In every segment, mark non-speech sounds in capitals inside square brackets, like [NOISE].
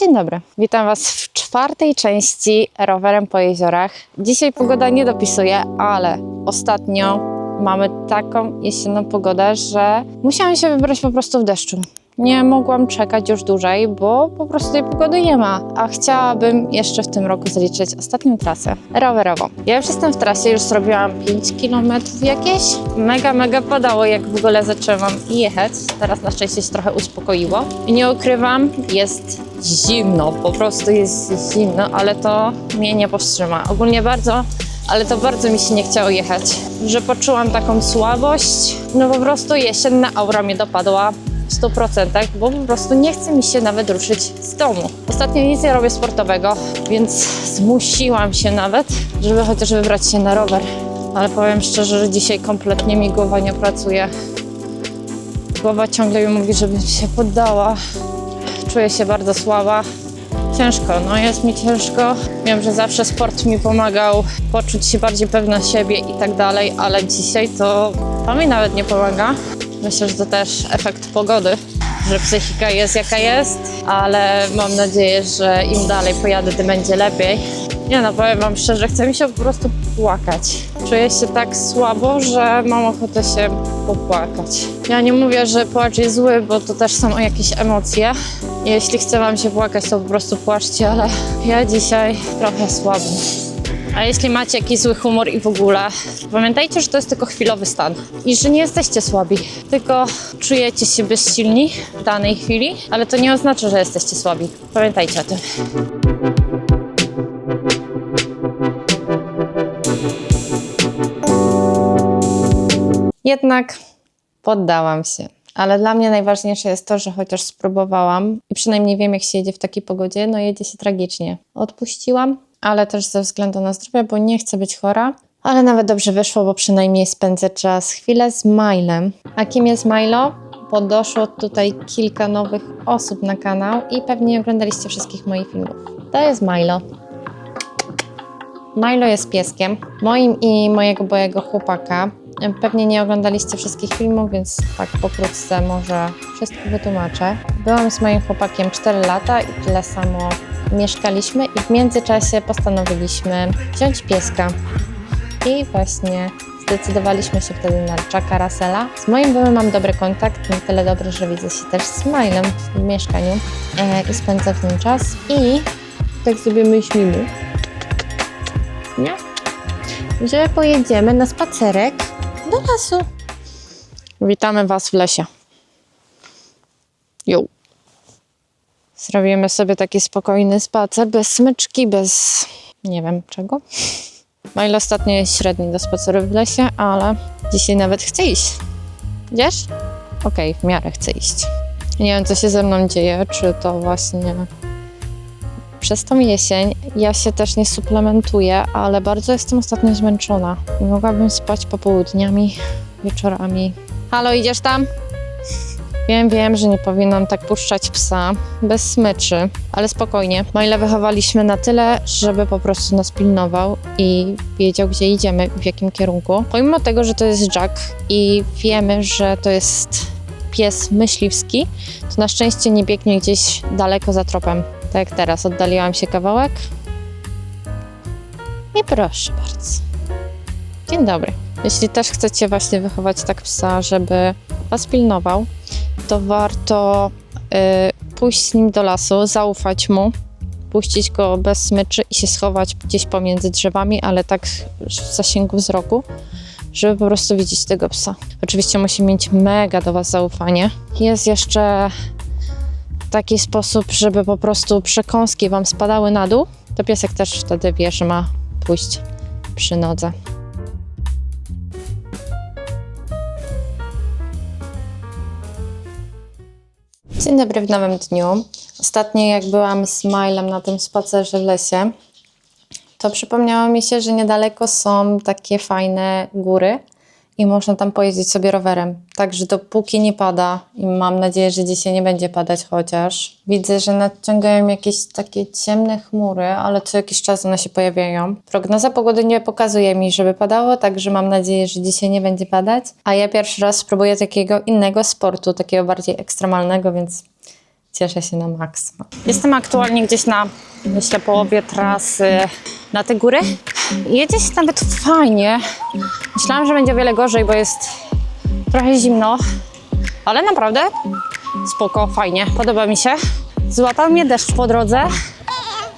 Dzień dobry, witam Was w czwartej części rowerem po jeziorach. Dzisiaj pogoda nie dopisuje, ale ostatnio mamy taką jesienną pogodę, że musiałam się wybrać po prostu w deszczu. Nie mogłam czekać już dłużej, bo po prostu tej pogody nie ma. A chciałabym jeszcze w tym roku zliczyć ostatnią trasę rowerową. Ja już jestem w trasie, już zrobiłam 5 km jakieś. Mega, mega padało, jak w ogóle zaczęłam jechać. Teraz na szczęście się trochę uspokoiło. I nie ukrywam, jest zimno, po prostu jest zimno, ale to mnie nie powstrzyma. Ogólnie bardzo ale to bardzo mi się nie chciało jechać, że poczułam taką słabość. No po prostu jesienna aura mnie dopadła w 100%, bo po prostu nie chce mi się nawet ruszyć z domu. Ostatnio nic nie robię sportowego, więc zmusiłam się nawet, żeby chociaż wybrać się na rower. Ale powiem szczerze, że dzisiaj kompletnie mi głowa nie pracuje. Głowa ciągle mi mówi, żebym się poddała. Czuję się bardzo słaba. Ciężko, no jest mi ciężko. Wiem, że zawsze sport mi pomagał poczuć się bardziej pewna siebie i tak dalej, ale dzisiaj to, to mi nawet nie pomaga. Myślę, że to też efekt pogody, że psychika jest jaka jest, ale mam nadzieję, że im dalej pojadę, tym będzie lepiej. Nie no, powiem Wam szczerze, chce mi się po prostu płakać. Czuję się tak słabo, że mam ochotę się popłakać. Ja nie mówię, że płacz jest zły, bo to też są jakieś emocje. Jeśli chce Wam się płakać, to po prostu płaczcie, ale ja dzisiaj trochę słabo. A jeśli macie jakiś zły humor i w ogóle, pamiętajcie, że to jest tylko chwilowy stan i że nie jesteście słabi, tylko czujecie się bezsilni w danej chwili, ale to nie oznacza, że jesteście słabi. Pamiętajcie o tym. Jednak poddałam się. Ale dla mnie najważniejsze jest to, że chociaż spróbowałam i przynajmniej wiem, jak się jedzie w takiej pogodzie, no jedzie się tragicznie. Odpuściłam, ale też ze względu na zdrowie, bo nie chcę być chora. Ale nawet dobrze wyszło, bo przynajmniej spędzę czas chwilę z Milem. A kim jest Milo? Bo doszło tutaj kilka nowych osób na kanał i pewnie nie oglądaliście wszystkich moich filmów. To jest Milo. Milo jest pieskiem, moim i mojego byłego chłopaka. Pewnie nie oglądaliście wszystkich filmów, więc tak pokrótce może wszystko wytłumaczę. Byłam z moim chłopakiem 4 lata i tyle samo mieszkaliśmy i w międzyczasie postanowiliśmy wziąć pieska. I właśnie zdecydowaliśmy się wtedy na Jacka Russella. Z moim byłym mam dobry kontakt, na tyle dobry, że widzę się też z Smilem w mieszkaniu e, i spędzę w nim czas. I tak sobie myślimy, nie? że pojedziemy na spacerek do lasu. Witamy Was w lesie. Jo. Zrobimy sobie taki spokojny spacer, bez smyczki, bez nie wiem czego. Mile ostatnio jest średni do spaceru w lesie, ale dzisiaj nawet chce iść. Idziesz? Okej, w miarę chce iść. Nie wiem, co się ze mną dzieje, czy to właśnie przez tą jesień ja się też nie suplementuję, ale bardzo jestem ostatnio zmęczona. I mogłabym spać popołudniami, wieczorami. Halo, idziesz tam? Wiem, wiem, że nie powinnam tak puszczać psa bez smyczy, ale spokojnie. Maile wychowaliśmy na tyle, żeby po prostu nas pilnował i wiedział, gdzie idziemy, w jakim kierunku. Pomimo tego, że to jest Jack i wiemy, że to jest pies myśliwski, to na szczęście nie biegnie gdzieś daleko za tropem. Tak jak teraz, oddaliłam się kawałek. I proszę bardzo. Dzień dobry. Jeśli też chcecie właśnie wychować tak psa, żeby was pilnował, to warto y, pójść z nim do lasu, zaufać mu, puścić go bez smyczy i się schować gdzieś pomiędzy drzewami, ale tak w zasięgu wzroku, żeby po prostu widzieć tego psa. Oczywiście musi mieć mega do was zaufanie. Jest jeszcze taki sposób, żeby po prostu przekąski wam spadały na dół, to piesek też wtedy wie, że ma pójść przy nodze. Dzień dobry w nowym dniu. Ostatnio jak byłam z Milem na tym spacerze w lesie, to przypomniało mi się, że niedaleko są takie fajne góry i można tam pojeździć sobie rowerem. Także dopóki nie pada i mam nadzieję, że dzisiaj nie będzie padać chociaż. Widzę, że nadciągają jakieś takie ciemne chmury, ale co jakiś czas one się pojawiają. Prognoza pogody nie pokazuje mi, żeby padało, także mam nadzieję, że dzisiaj nie będzie padać. A ja pierwszy raz spróbuję takiego innego sportu, takiego bardziej ekstremalnego, więc Cieszę się na maksa. Jestem aktualnie gdzieś na, myślę, połowie trasy na te góry. Jedzie się nawet fajnie. Myślałam, że będzie o wiele gorzej, bo jest trochę zimno, ale naprawdę spoko, fajnie, podoba mi się. Złapał mnie deszcz po drodze,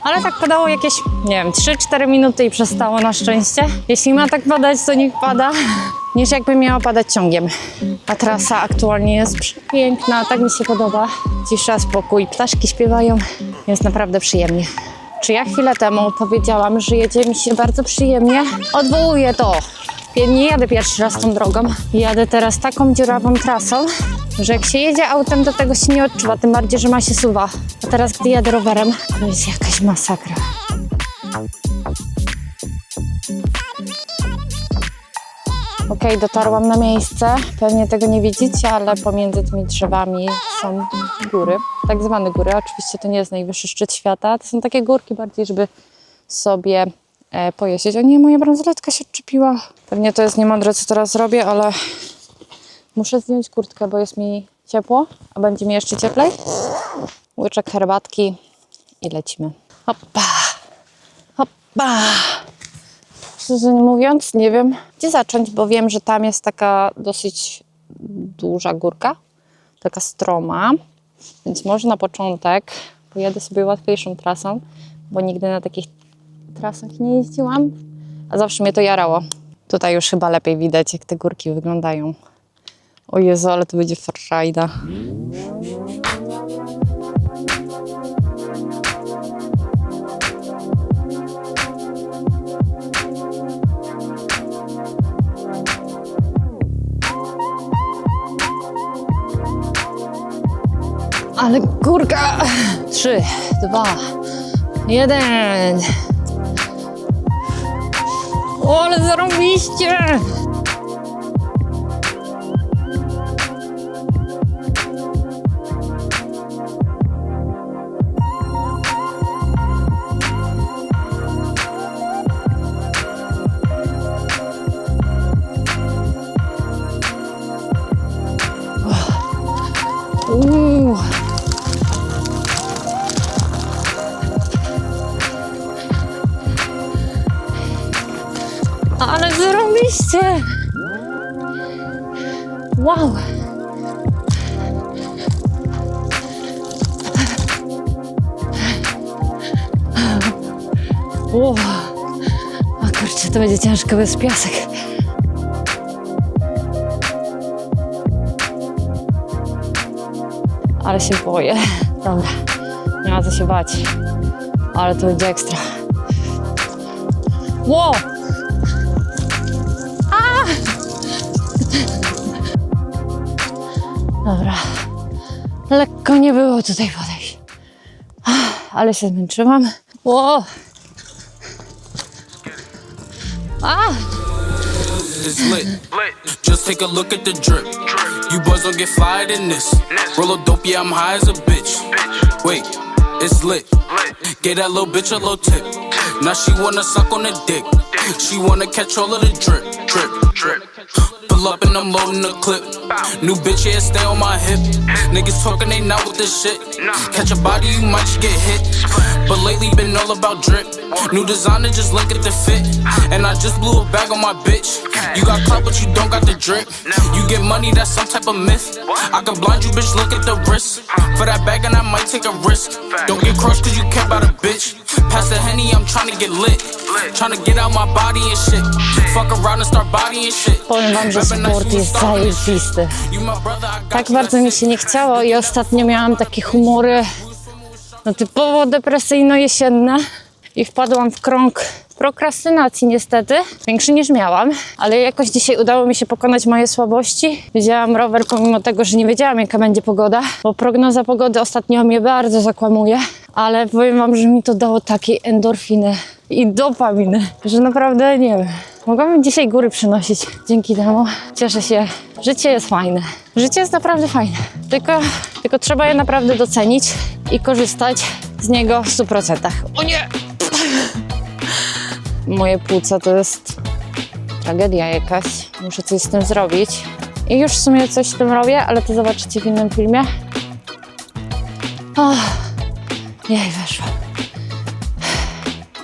ale tak padało jakieś, nie wiem, 3-4 minuty i przestało na szczęście. Jeśli ma tak padać, to niech pada, niż jakby miało padać ciągiem. A trasa aktualnie jest piękna, tak mi się podoba. Cisza, spokój, ptaszki śpiewają, jest naprawdę przyjemnie. Czy ja chwilę temu powiedziałam, że jedzie mi się bardzo przyjemnie? Odwołuję to. Nie jadę pierwszy raz tą drogą. Jadę teraz taką dziurawą trasą, że jak się jedzie autem, to tego się nie odczuwa, tym bardziej, że ma się suwa. A teraz, gdy jadę rowerem, to jest jakaś masakra. Okej, dotarłam na miejsce. Pewnie tego nie widzicie, ale pomiędzy tymi drzewami są góry. Tak zwane góry. Oczywiście to nie jest najwyższy szczyt świata. To są takie górki bardziej, żeby sobie e, pojeździć. O nie, moja bransoletka się odczepiła. Pewnie to jest niemądre, co teraz robię, ale muszę zdjąć kurtkę, bo jest mi ciepło, a będzie mi jeszcze cieplej. Łyczek herbatki i lecimy. Hoppa, hoppa. Szczerze mówiąc, nie wiem, gdzie zacząć, bo wiem, że tam jest taka dosyć duża górka, taka stroma, więc może na początek pojadę sobie łatwiejszą trasą, bo nigdy na takich trasach nie jeździłam, a zawsze mnie to jarało. Tutaj już chyba lepiej widać, jak te górki wyglądają. O Jezu, ale to będzie farszajda. Ale górka! Trzy, dwa, jeden. O, ale zarobiście! Wow! Wow. A kurczę, to będzie ciężko bez piasek. Ale się boję. Dobra, nie ma co się bać. Ale to będzie ekstra. Wow! Dobra. Lekko nie było tutaj podejść. Ach, Ale się zmęczyłam. Ło! A! It's lit. Just take a look at the drip. You boys don't get fired in this. Roll a dope, yeah, I'm high as a bitch. Wait, it's lit. Gave that little bitch a little tip. Now she wanna suck on the dick. She wanna catch all of the drip, drip. Pull up and I'm loading the clip. New bitch, yeah, stay on my hip. Niggas talking, they not with this shit. Catch a body, you might just get hit. But lately been all about drip. New designer, just look at the fit. And I just blew a bag on my bitch. You got clout, but you don't got the drip. You get money, that's some type of myth. I can blind you, bitch, look at the wrist. For that bag, and I might take a risk. Don't get crushed, cause you care about a bitch. Pass the henny, I'm trying to get lit. Trying to get out my body and shit. Fuck around and start bodying shit. Powiem wam, że sport jest zajebisty. Tak bardzo mi się nie chciało i ostatnio miałam takie humory no typowo depresyjno-jesienne i wpadłam w krąg prokrastynacji niestety, większy niż miałam, ale jakoś dzisiaj udało mi się pokonać moje słabości. Wzięłam rower pomimo tego, że nie wiedziałam jaka będzie pogoda, bo prognoza pogody ostatnio mnie bardzo zakłamuje, ale powiem wam, że mi to dało takiej endorfiny i dopaminy, że naprawdę nie wiem. Mogłabym dzisiaj góry przynosić dzięki temu. Cieszę się. Życie jest fajne. Życie jest naprawdę fajne. Tylko, tylko trzeba je naprawdę docenić i korzystać z niego w 100%. O nie! Moje płuca to jest tragedia jakaś. Muszę coś z tym zrobić. I już w sumie coś z tym robię, ale to zobaczycie w innym filmie. Oh, jej, weszłam.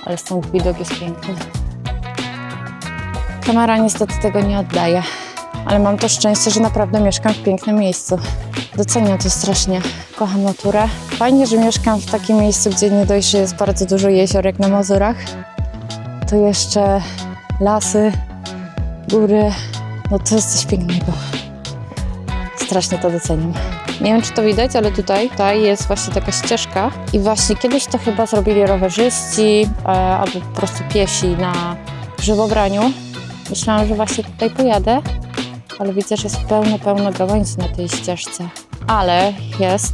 Ale stąd widok jest piękny. Kamera niestety tego nie oddaje, ale mam to szczęście, że naprawdę mieszkam w pięknym miejscu. Doceniam to strasznie. Kocham naturę. Fajnie, że mieszkam w takim miejscu, gdzie nie dość, że jest bardzo dużo jezior jak na Mazurach, to jeszcze lasy, góry. No to jest coś pięknego. Strasznie to doceniam. Nie wiem, czy to widać, ale tutaj, tutaj jest właśnie taka ścieżka i właśnie kiedyś to chyba zrobili rowerzyści e, albo po prostu piesi na grzybobraniu. Myślałam, że właśnie tutaj pojadę, ale widzę, że jest pełno, pełno gałęzi na tej ścieżce. Ale jest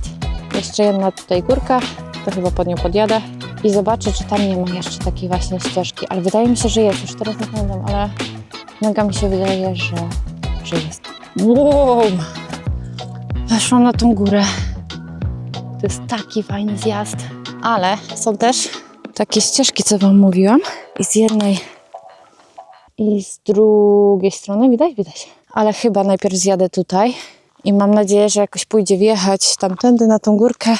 jeszcze jedna tutaj górka, to chyba pod nią podjadę i zobaczę, czy tam nie ma jeszcze takiej właśnie ścieżki. Ale wydaje mi się, że jest, już teraz nie pamiętam, ale mega mi się wydaje, że, że jest. Wow! Weszłam na tą górę. To jest taki fajny zjazd. Ale są też takie ścieżki, co Wam mówiłam. I z jednej, i z drugiej strony. Widać? Widać. Ale chyba najpierw zjadę tutaj. I mam nadzieję, że jakoś pójdzie wjechać tamtędy na tą górkę.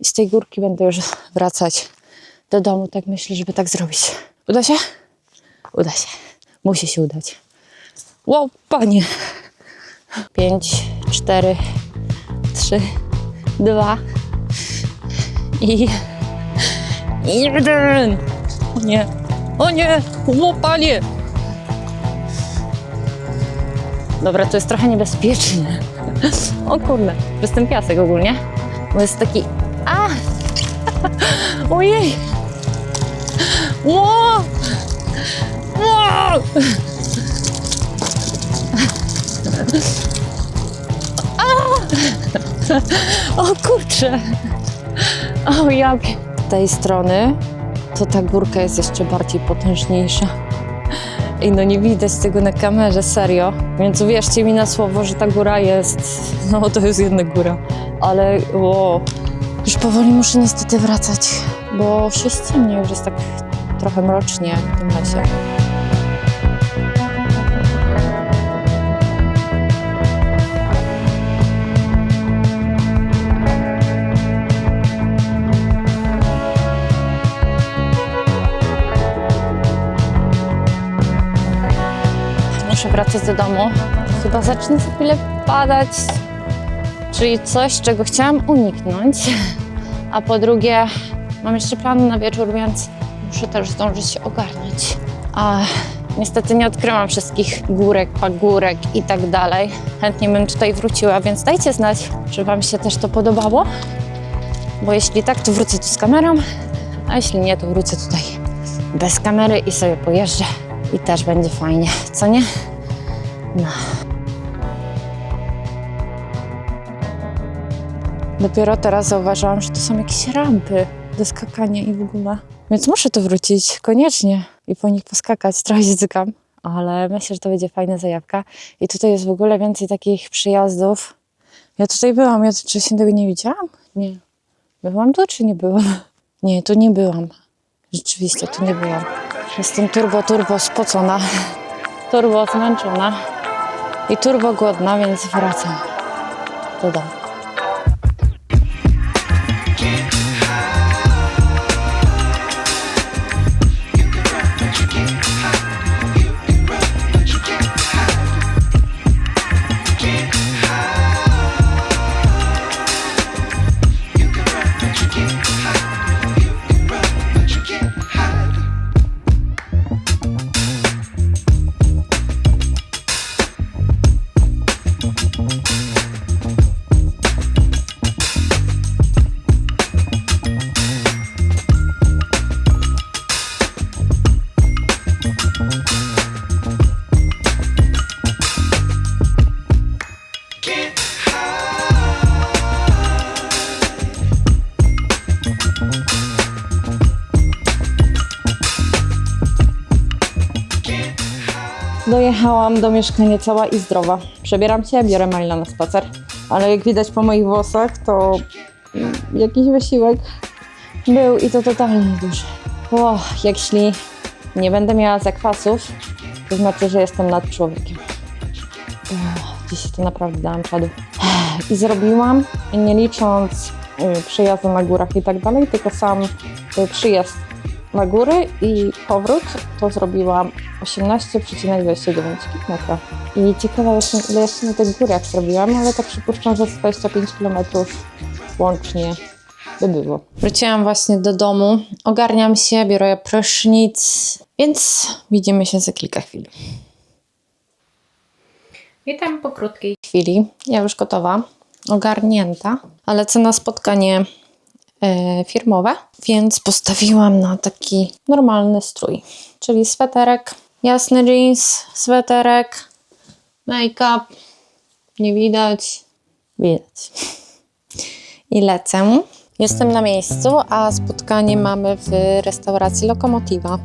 I z tej górki będę już wracać do domu. Tak myślę, żeby tak zrobić. Uda się? Uda się. Musi się udać. Wow, panie. Pięć, cztery, trzy, dwa i i jeden. O nie, o nie, o panie. Dobra, to jest trochę niebezpieczne. O kurde, jest ten piasek ogólnie, bo jest taki, a, [LAUGHS] ojej, Ło! O kurczę! O jak! Z tej strony to ta górka jest jeszcze bardziej potężniejsza. I no nie widać tego na kamerze, serio. Więc uwierzcie mi na słowo, że ta góra jest... No to jest jedna góra. Ale o, już powoli muszę niestety wracać, bo się ściemnia, już jest tak trochę mrocznie w tym lesie. Wracać do domu. Chyba zacznie za chwilę padać, czyli coś, czego chciałam uniknąć. [LAUGHS] A po drugie, mam jeszcze plany na wieczór, więc muszę też zdążyć się ogarnąć. A niestety nie odkryłam wszystkich górek, pagórek i tak dalej. Chętnie bym tutaj wróciła, więc dajcie znać, czy Wam się też to podobało. Bo jeśli tak, to wrócę tu z kamerą, a jeśli nie, to wrócę tutaj bez kamery i sobie pojeżdżę. I też będzie fajnie, co nie? No. Dopiero teraz zauważyłam, że to są jakieś rampy do skakania i w ogóle. Więc muszę tu wrócić, koniecznie. I po nich poskakać, trochę się cykam. Ale myślę, że to będzie fajna zajawka. I tutaj jest w ogóle więcej takich przyjazdów. Ja tutaj byłam, ja wcześniej tego nie widziałam? Nie. Byłam tu, czy nie byłam? [LAUGHS] Nie, tu nie byłam. Rzeczywiście, tu nie byłam. Jestem turbo, turbo spocona. [LAUGHS] Turbo zmęczona. I turbo głodna, więc wracam do domu. Dojechałam do mieszkania cała i zdrowa. Przebieram się, biorę Maila na spacer. Ale jak widać po moich włosach, to jakiś wysiłek był i to totalnie duży. O, jeśli nie będę miała zakwasów, to znaczy, że jestem nad człowiekiem. Dzisiaj to naprawdę dałam czadu. I zrobiłam, nie licząc y, przejazdu na górach i tak dalej, tylko sam y, przyjazd na góry i powrót to zrobiłam 18,29 km. I ciekawa jestem, ile jeszcze na tych górach zrobiłam, ale tak przypuszczam, że z 25 km łącznie by było. Wróciłam właśnie do domu, ogarniam się, biorę prysznic, więc widzimy się za kilka chwil. Witam po krótkiej chwili. Ja już gotowa, ogarnięta, ale co na spotkanie firmowe, więc postawiłam na taki normalny strój, czyli sweterek, jasny jeans, sweterek, make-up, nie widać, widać. I lecę. Jestem na miejscu, a spotkanie mamy w restauracji Lokomotiva.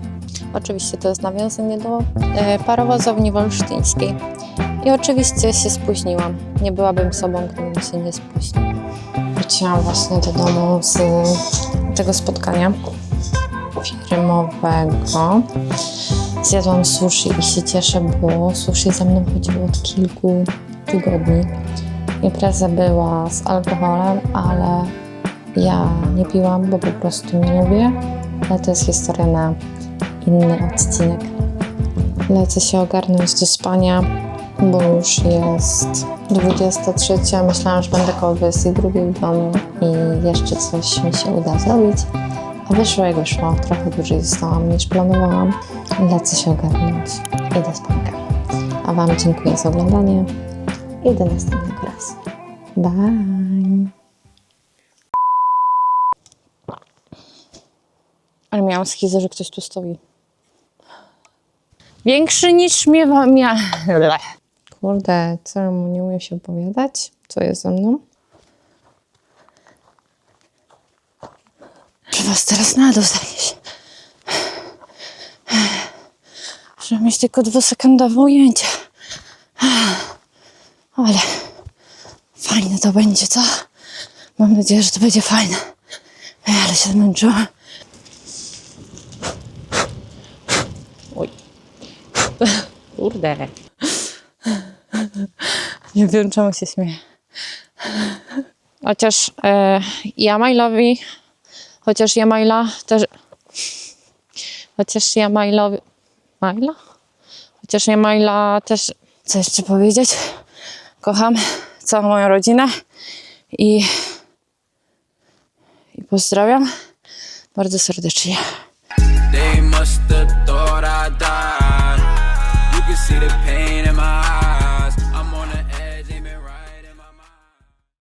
Oczywiście to jest nawiązanie do e, parowozowni wolsztyńskiej. I oczywiście się spóźniłam. Nie byłabym sobą, gdybym się nie spóźniła. Wróciłam właśnie do domu z tego spotkania firmowego. Zjadłam sushi i się cieszę, bo sushi za mną chodziło od kilku tygodni. Impreza była z alkoholem, ale ja nie piłam, bo po prostu nie lubię. Ale to jest historia na inny odcinek. Lecę się ogarnąć do spania, bo już jest 23. Myślałam, że będę koło 22 w domu i jeszcze coś mi się uda zrobić. A wyszło jak wyszło. Trochę dłużej zostałam niż planowałam. Lecę się ogarnąć i do spanka. A Wam dziękuję za oglądanie i do następnego razu. Bye! Ale miałam schizę, że ktoś tu stoi. Większy niż miewa... Mia... [LAUGHS] Kurde, co nie umiem się opowiadać? Co jest ze mną? Że was teraz na dół zanieść. Żeby mieć tylko dwusekundowe ujęcie. Ale fajne to będzie, co? Mam nadzieję, że to będzie fajne. Ale się zmęczyłam. Oj. Kurde. Nie wiem, czemu się śmieję. Chociaż e, ja Mailowi, chociaż ja Maila też, chociaż ja Mailowi, Maila? Chociaż ja Maila też, co jeszcze powiedzieć? Kocham całą moją rodzinę i, i pozdrawiam bardzo serdecznie. They must have thought I died. You can see the pain in my.